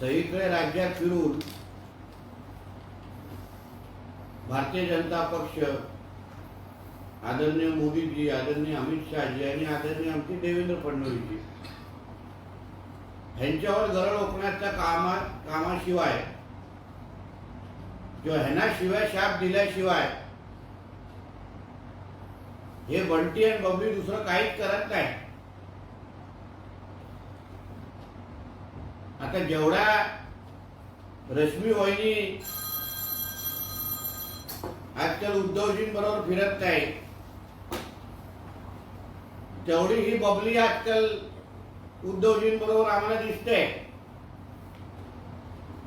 सगळीकडे राज्यात फिरून भारतीय जनता पक्ष आदरणीय मोदीजी आदरणीय अमित शहाजी आणि आदरणीय आमचे देवेंद्र फडणवीसजी ह्यांच्यावर गरळ ओकण्याच्या कामा कामाशिवाय किंवा ह्यांना शिवाय शाप दिल्याशिवाय हे बंटी आणि बबली दुसरं काहीच करत नाही आता जेवढा रश्मी वाहिनी आजकाल उद्धवजींबरोबर फिरत नाही तेवढी ही बबली आजकाल उद्धवजींबरोबर आम्हाला दिसते.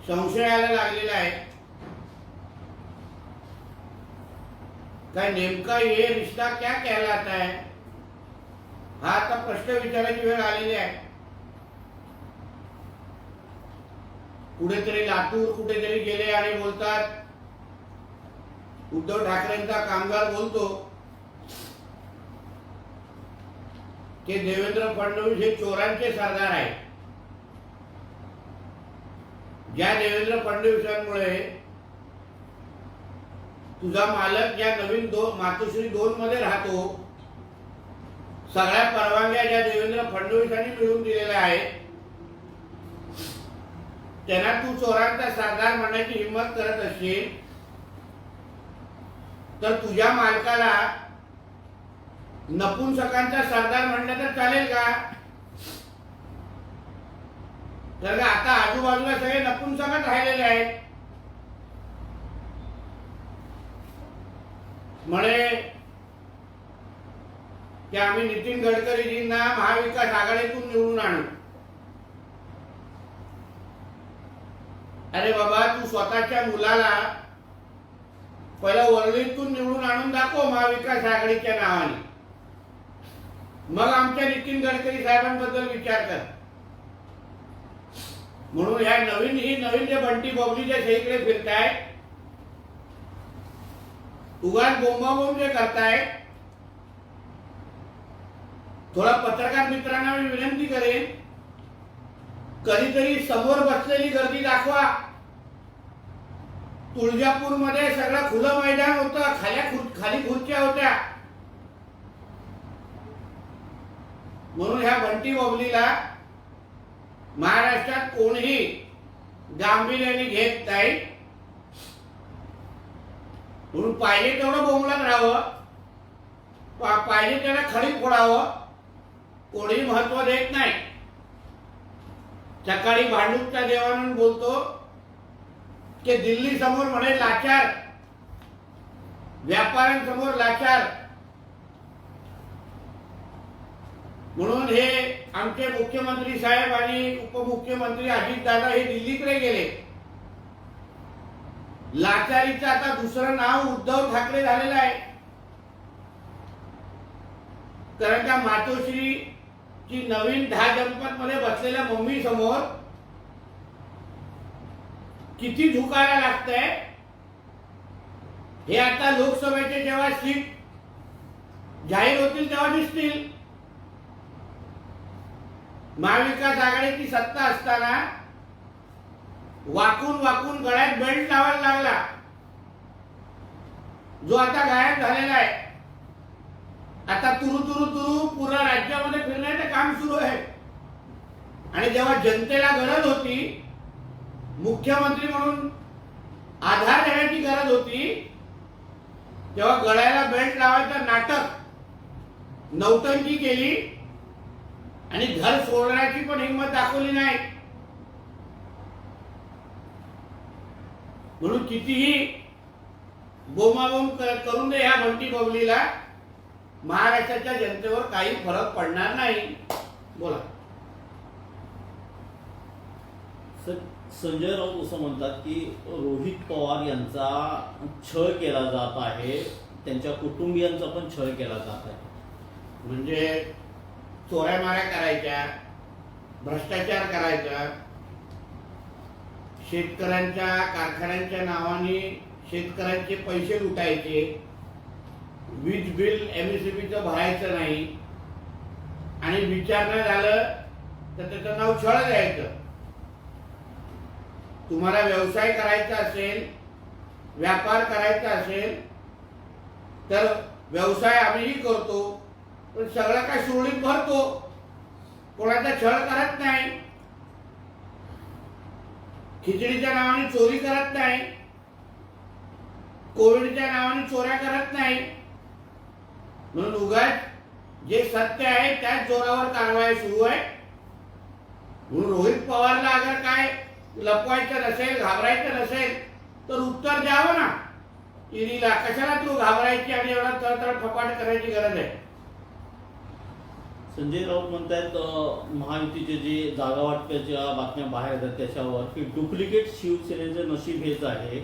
संशयाला लागलेला आहे. काय नेमका हे रिश्ता क्या कहलाता है? हा आता प्रश्न विचारायची वेळ आलेली आहे. कुठेतरी लातूर कुठेतरी गेले आणि बोलतात उद्धव ठाकरेंचा कामगार बोलतो. की देवेंद्र फडणवीस हे चोरांचे सरदार आहे ज्या देवेंद्र फडणवीसांमुळे तुझा मालक ज्या नवीन दो मातोश्री दोन मध्ये राहतो सगळ्या परवानग्या ज्या देवेंद्र फडणवीसांनी मिळवून दिलेल्या आहेत त्यांना तू चोरांचा सरदार म्हणण्याची हिंमत करत असशील तर तुझ्या मालकाला नपुंसकांचा सरदार म्हणलं तर चालेल का? तर आता आजूबाजूला सगळे नपुंसकच राहिलेले आहेत. म्हणे की आम्ही नितीन गडकरीजींना महाविकास आघाडीतून निवडून आणू. अरे बाबा तू स्वतःच्या मुलाला पहिला वरळीतून निवडून आणून दाखव महाविकास आघाडीच्या नावाने. मग आमच्या नितीन गडकरी साहेबांबद्दल विचार कर. म्हणून ह्या नवीन ही नवीन जे बंटी बबलीच्या सहीकडे फिरताय उगाच बोंबाबोंब जे करताय थोडा पत्रकार मित्रांना मी विनंती करेन कधीतरी समोर बसलेली गर्दी दाखवा. तुळजापूरमध्ये सगळं खुलं मैदान होतं खाल्या खुर- खाली खुर्च्या होत्या. म्हणून ह्या बंटी बबलीला महाराष्ट्रात कोणीही गांभीर्याने घेत नाही. म्हणून पाहिजे तेवढं बोंबलात राहावं. पाहिजे त्याला खडी फोडावं. कोणीही महत्त्व देत नाही. सकाळी भांडूपच्या देवानंद बोलतो की दिल्ली समोर म्हणे लाचार. व्यापाऱ्यांसमोर लाचार. म्हणून हे आमचे मुख्यमंत्री साहेब आणि उपमुख्यमंत्री अजित दादा हे दिल्लीकडे गेले. लाचारीचं आता दुसरं नाव उद्धव ठाकरे झालेलं आहे. कारण का मातोश्री की नवीन दहा जनपदमध्ये बसलेल्या मम्मी समोर किती झुकायला लागतंय? हे आता लोकसभेचे जेव्हा सीट जाहीर होतील तेव्हा दिसतील. महाविकास आघाडीची सत्ता असताना वाकून वाकून गळ्यात बेल्ट लावायला लागला. जो आता गायब झालेला आहे. आता तुरु तुरु तुरु पुरा राज्यामध्ये फिरण्याचं काम सुरू आहे. आणि जेव्हा जनतेला गरज होती मुख्यमंत्री म्हणून आधार देण्याची गरज होती तेव्हा गळ्याला बेल्ट लावायचं नाटक नौटंकी केली आणि घर सोडण्याची पण हिंमत दाखवली नाही. म्हणून कितीही बोमाबोम करून दे ह्या बंटी बबलीला महाराष्ट्राच्या जनतेवर काही फरक पडणार नाही. बोला. संजय राऊत असं म्हणतात की रोहित पवार यांचा छळ केला जात आहे. त्यांच्या कुटुंबियांचा पण छळ केला जात आहे. म्हणजे चोऱ्या माऱ्या करायच्या भ्रष्टाचार करायचा शेतकऱ्यांच्या कारखान्यांच्या नावाने शेतकऱ्यांचे पैसे लुटायचे वीज बिल एमएससीबीचं भरायचं नाही. आणि विचारणं झालं तर त्याचं नाव छळ द्यायचं. तुम्हाला व्यवसाय करायचा असेल व्यापार करायचा असेल तर व्यवसाय आम्हीही करतो. पण सगळं काय सुरळीत भरतो. कोणाचा छळ करत नाही. खिचडीच्या नावाने चोरी करत नाही. कोविडच्या नावाने चोऱ्या करत नाही. म्हणून उगाच जे सत्य आहे त्याच जोरावर कारवाई सुरू आहे. म्हणून रोहित पवारला अगर काय लपवायचं नसेल घाबरायचं नसेल तर उत्तर द्यावं ना. ईडीला कशाला तू घाबरायची आणि एवढा तळतळ फपाट करायची गरज आहे? संजय राऊत म्हणतायत अं, महायुतीचे जे जागा वाटपाच्या बातम्या बाहेर येतात त्याच्यावर की डुप्लिकेट शिवसेनेचं नशीब हेच आहे.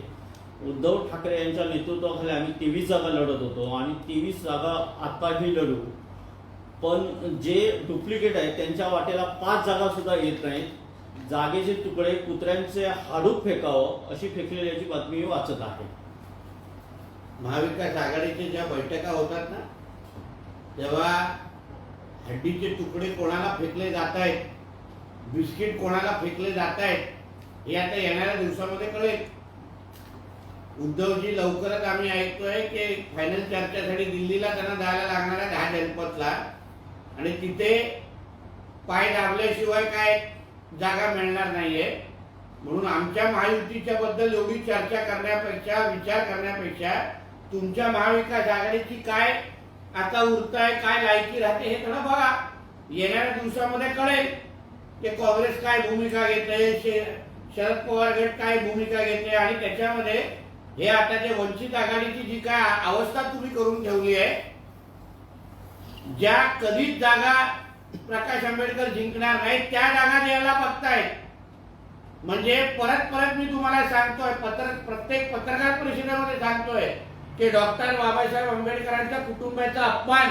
उद्धव ठाकरे यांच्या नेतृत्वाखाली आम्ही तेवीस जागा लढत होतो आणि तेवीस जागा आताही लढू. पण जे डुप्लिकेट आहेत त्यांच्या वाटेला पाच जागा सुद्धा येत नाहीत. जागेचे तुकडे कुत्र्यांचे हाडूक फेकावं अशी फेकलेल्याची बातमी वाचत आहे. महाविकास आघाडीच्या ज्या बैठका होतात ना तेव्हा हड्डीचे तुकडे कोणाला फेकले जात आहेत? बिस्किट कोणाला फेकले जात आहेत? हे आता येणाऱ्या दिवसामध्ये कळेल. उद्धवजी लवकरच आम्ही ऐकतोय की फायनल चर्चेसाठी दिल्लीला त्यांना जायला लागणार आहे दहा जनपथला आणि तिथे पाय दाबल्याशिवाय काय जागा मिळणार नाहीये. म्हणून आमच्या महायुतीच्या बद्दल एवढी चर्चा करण्यापेक्षा विचार करण्यापेक्षा तुमच्या महाविकास आघाडीची काय आता उरताय काय लायकी राहते हे थोडं बघा. येणाऱ्या दिवसामध्ये कळेल की काँग्रेस काय भूमिका घेते शरद पवार गट काय भूमिका घेते आणि त्याच्यामध्ये हे आता जे वंचित आघाडीची जी काय अवस्था तुम्ही करून ठेवली आहे ज्या कधीच जागा प्रकाश आंबेडकर जिंकणार नाही त्या जागा द्यायला बघतायत. म्हणजे परत परत मी तुम्हाला सांगतोय पत्र प्रत्येक पत्रकार परिषदेमध्ये सांगतोय की डॉक्टर बाबासाहेब आंबेडकरांच्या कुटुंबाचा अपमान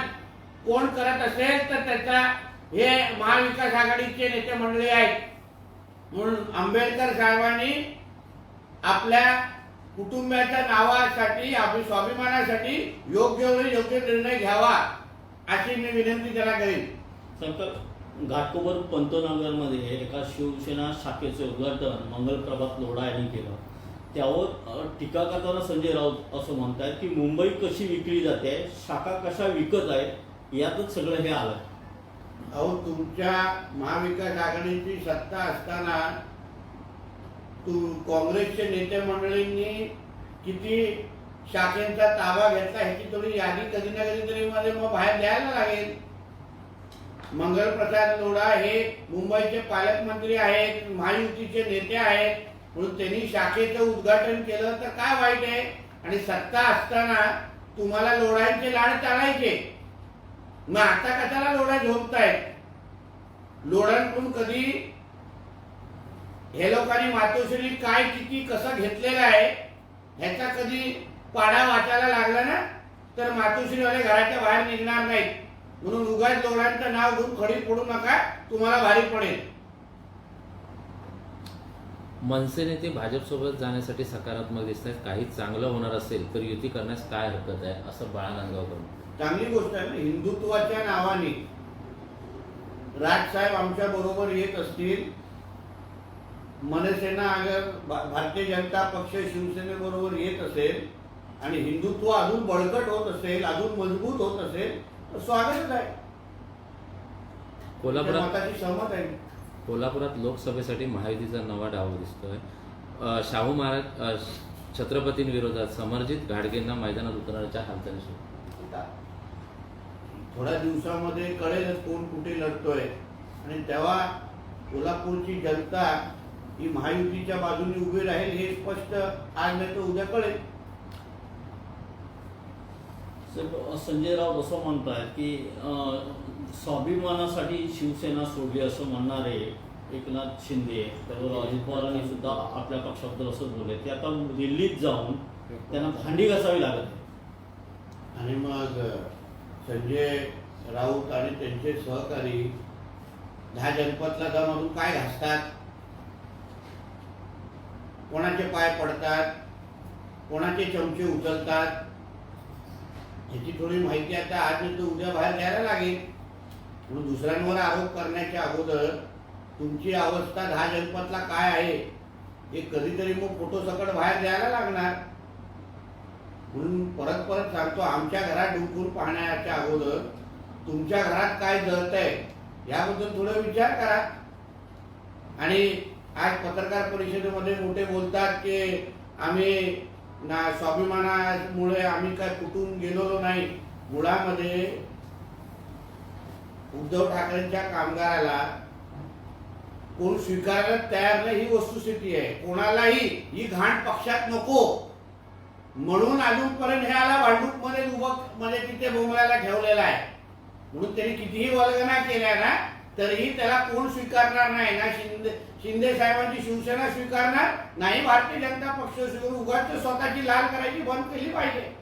कोण करत असेल तर त्याचा हे महाविकास आघाडीचे नेते मंडळी आहेत. म्हणून आंबेडकर साहेबांनी आपल्या कुटुंबाच्या नावासाठी आपल्या स्वाभिमानासाठी योग्य वेळी योग्य निर्णय घ्यावा अशी मी विनंती त्याला करेन. संकट घाटकोपर पंतनगरमध्ये एका शिवसेना शाखेचे उद्घाटन मंगलप्रभात लोढा यांनी केलं. त्यावर टीका करताना संजय राऊत असं म्हणतायत की मुंबई कशी विकली जाते शाखा कशा विकत आहेत यातच सगळं हे आलं. अहो तुमच्या महाविकास आघाडीची सत्ता असताना तू काँग्रेसचे नेते मंडळींनी किती शाखेंचा ताबा घेतला ह्याची थोडी यादी कधी ना कधी तरी मध्ये मग बाहेर द्यायला लागेल. मंगलप्रसाद लोढा हे मुंबईचे पालकमंत्री आहेत महायुतीचे नेते आहेत म्हणून त्यांनी शाखेचं उद्घाटन केलं तर काय वाईट आहे? आणि सत्ता असताना तुम्हाला लोढांचे लाड चालायचे. मग आता कशाला लोढा झोपतायत? लोढांकडून कधी हे लोकांनी मातोश्री काय किती कसं घेतलेलं आहे ह्याचा कधी पाडा वाचायला लागला ना तर मातोश्रीवाले घराच्या बाहेर निघणार नाहीत. म्हणून उगाच लोढांचं नाव घेऊन खडी फोडू नका तुम्हाला भारी पडेल. मनसे नेते भाजपसोबत जाण्यासाठी सकारात्मक दिसत आहेत काही चांगलं होणार असेल तर युती करण्यास काय हरकत आहे असं बाळा नांदगावकर. चांगली गोष्ट आहे ना हिंदुत्वाच्या नावाने. राजसाहेब आमच्या बरोबर येत असतील मनसेना अगर भारतीय जनता पक्ष शिवसेनेबरोबर येत असेल आणि हिंदुत्व अजून बळकट होत असेल अजून मजबूत होत असेल तर स्वागतच आहे. कोल्हापुरात सहमत आहे कोल्हापुरात लोकसभेसाठी महायुतीचा नवा डाव दिसतोय. शाहू महाराज छत्रपतींविरोधात समर्जित घाडगेंना मैदानात उतरण्याच्या हालचाली सुरू. थोड्या दिवसामध्ये कळेलच कोण कुठे लढतोय. आणि तेव्हा कोल्हापूरची जनता ही महायुतीच्या बाजूने उभी राहील हे स्पष्ट आज नाही तर उद्या कळेल. संजय राऊत असं म्हणतायत की स्वाभिमानासाठी शिवसेना सोडली असं म्हणणारे एकनाथ शिंदे त्यावर अजित पवारांनी सुद्धा आपल्या पक्षाबद्दल असं बोलले. ते आता दिल्लीत जाऊन त्यांना भांडी घासावी लागत आहे. आणि मग संजय राऊत आणि त्यांचे सहकारी दहा जनपदला जाऊन अजून काय घासतात? कोणाचे पाय पडतात कोणाचे चमचे उचलतात ह्याची थोडी माहिती आता आज नाही तो उद्या बाहेर द्यायला लागेल. म्हणून दुसऱ्यांवर आरोप करण्याच्या अगोदर तुमची अवस्था दहा जनपदला काय आहे हे कधीतरी मग फोटो सकट बाहेर द्यायला लागणार. म्हणून परत परत सांगतो आमच्या घरात डुंकूर पाहण्याच्या अगोदर तुमच्या घरात काय जळत आहे याबद्दल थोडं विचार करा. आणि आज पत्रकार परिषदेमध्ये मोठे बोलतात की आम्ही ना स्वाभिमानामुळे आम्ही काय कुठून गेलेलो नाही. मुळामध्ये उद्धव ठाकरेंच्या कामगाराला कोण स्वीकारायला तयार नाही ही वस्तुस्थिती आहे. कोणालाही ही घाण पक्षात नको. म्हणून अजूनपर्यंत हे आला भांडूपमध्ये उभं म्हणजे तिथे बोंबलायला ठेवलेला आहे. म्हणून त्यांनी कितीही वल्गना केल्या ना तरीही त्याला कोण स्वीकारणार नाही? ना शिंदे शिंदे साहेबांची शिवसेना स्वीकारणार? नाही भारतीय जनता पक्ष स्वीकारून उगाच स्वतःची लाल करायची बंद केली पाहिजे.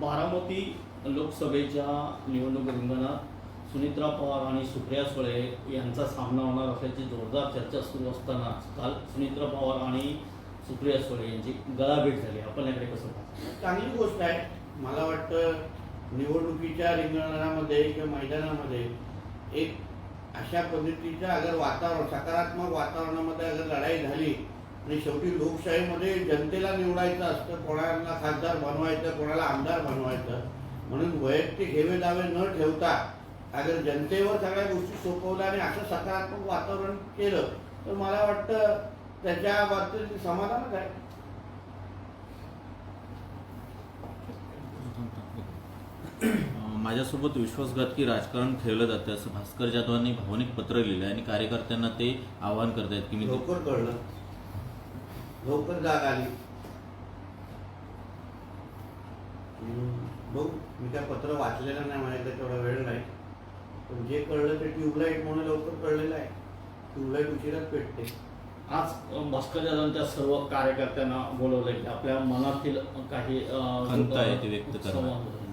बारामती लोकसभेच्या निवडणूक रिंगणात सुनित्रा पवार आणि सुप्रिया सुळे यांचा सामना होणार असल्याची जोरदार चर्चा सुरू असताना काल सुनित्रा पवार आणि सुप्रिया सुळे यांची गळाभेट झाली. आपण याकडे कसं पाहता? चांगली गोष्ट आहे. मला वाटतं निवडणुकीच्या रिंगणामध्ये किंवा मैदानामध्ये एक अशा पद्धतीच्या अगर वातावरण सकारात्मक वातावरणामध्ये अगर लढाई झाली आणि शेवटी लोकशाहीमध्ये जनतेला निवडायचं असतं कोणाला खासदार बनवायचं कोणाला आमदार बनवायचं म्हणून वैयक्तिक हेवे दावे न ठेवता अगर जनतेवर सगळ्या गोष्टी सोपवल्या आणि असं सकारात्मक वातावरण केलं तर मला वाटतं त्याच्या बाबतीत समाधानच आहे माझ्यासोबत विश्वासघातकी राजकारण खेळलं जातं असं भास्कर जाधवांनी भावनिक पत्र लिहिलं आणि कार्यकर्त्यांना ते आवाहन करतायत की मी लवकर कळलं. लवकर जाग आली. बघ मी काय पत्र वाचलेलं नाही माझ्याकडे तेवढा वेळ नाही. पण जे कळलं ते ट्यूबलाईट म्हणून लवकर कळलेलं आहे. ट्यूबलाईट उशिराच पेटते. आज भास्कर जाधवांच्या सर्व कार्यकर्त्यांना बोलवलंय की आपल्या मनातील काही अ, खंत आहे ती व्यक्त करणं.